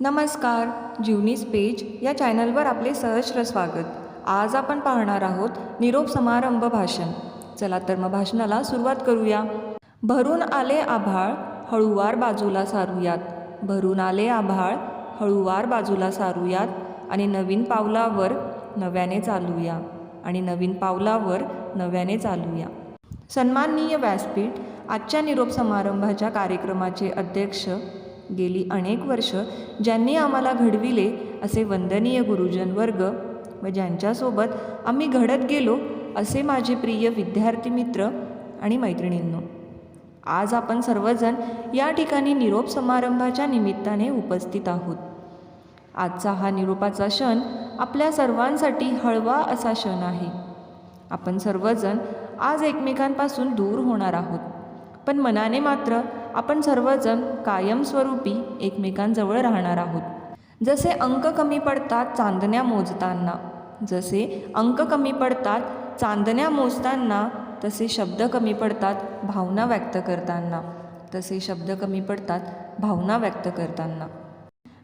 नमस्कार जीवनीस पेज या चॅनलवर आपले सहस्र स्वागत. आज आपण पाहणार आहोत निरोप समारंभ भाषण. चला तर मग भाषणाला सुरुवात करूया. भरून आले आभाळ हळूवार बाजूला सारूयात. भरून आले आभाळ हळूवार बाजूला सारूयात. आणि नवीन पावलावर नव्याने चालूया. आणि नवीन पावलावर नव्याने चालूया. सन्माननीय व्यासपीठ आजच्या निरोप समारंभाच्या कार्यक्रमाचे अध्यक्ष गेली अनेक वर्ष ज्यांनी आम्हाला घडविले असे वंदनीय गुरुजन वर्ग व ज्यांच्यासोबत आम्ही घडत गेलो असे माझे प्रिय विद्यार्थी मित्र आणि मैत्रिणींनो आज आपण सर्वजण या ठिकाणी निरोप समारंभाच्या निमित्ताने उपस्थित आहोत. आजचा हा निरोपाचा क्षण आपल्या सर्वांसाठी हळवा असा क्षण आहे. आपण सर्वजण आज एकमेकांपासून दूर होणार आहोत पण मनाने मात्र आपण सर्वजण कायमस्वरूपी एकमेकांजवळ राहणार आहोत. जसे अंक कमी पडतात चांदण्या मोजताना. जसे अंक कमी पडतात चांदण्या मोजताना. तसे शब्द कमी पडतात भावना व्यक्त करताना. तसे शब्द कमी पडतात भावना व्यक्त करताना.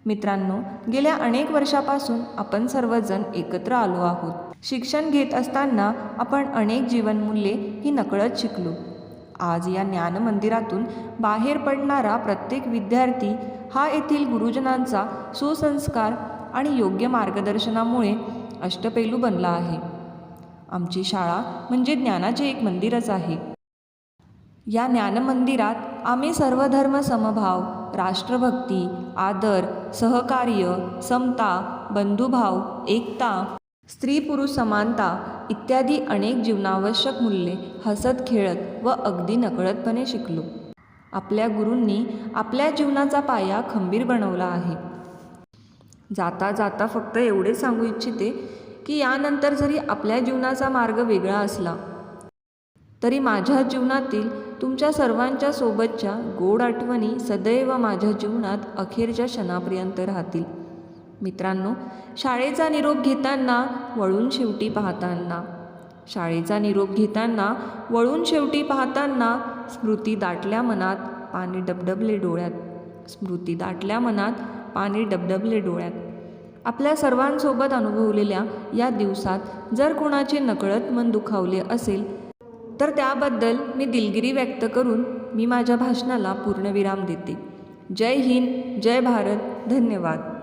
मित्रांनो गेल्या अनेक वर्षापासून आपण सर्वजण एकत्र आलो आहोत. शिक्षण घेत असताना आपण अनेक जीवनमूल्ये ही नकळत शिकलो. आज या ज्ञानमंदिरातून बाहेर पडणारा प्रत्येक विद्यार्थी हा येथील गुरुजनांचा सुसंस्कार आणि योग्य मार्गदर्शनामुळे अष्टपैलू बनला आहे. आमची शाळा म्हणजे ज्ञानाचे एक मंदिरच आहे. या ज्ञानमंदिरात आम्ही सर्वधर्म समभाव राष्ट्रभक्ती आदर सहकार्य समता बंधुभाव एकता स्त्री पुरुष समानता इत्यादी अनेक जीवनावश्यक मूल्ये हसत खेळत व अगदी नकळतपणे शिकलो. आपल्या गुरूंनी आपल्या जीवनाचा पाया खंबीर बनवला आहे. जाता जाता फक्त एवढेच सांगू इच्छिते की यानंतर जरी आपल्या जीवनाचा मार्ग वेगळा असला तरी माझ्या जीवनातील तुमच्या सर्वांच्या सोबतच्या गोड आठवणी सदैव माझ्या जीवनात अखेरच्या क्षणापर्यंत राहतील. मित्रांनो शाळेचा निरोप घेताना वळून शेवटी पाहताना. शाळेचा निरोप घेताना वळून शेवटी पाहताना स्मृती दाटल्या मनात पाणी डबडबले डोळ्यात. स्मृती दाटल्या मनात पाणी डबडबले डोळ्यात. आपल्या सर्वांसोबत अनुभवलेल्या या दिवसात जर कोणाचे नकळत मन दुखावले असेल तर त्याबद्दल मी दिलगिरी व्यक्त करून मी माझ्या भाषणाला पूर्णविराम देते. जय हिंद जय भारत धन्यवाद.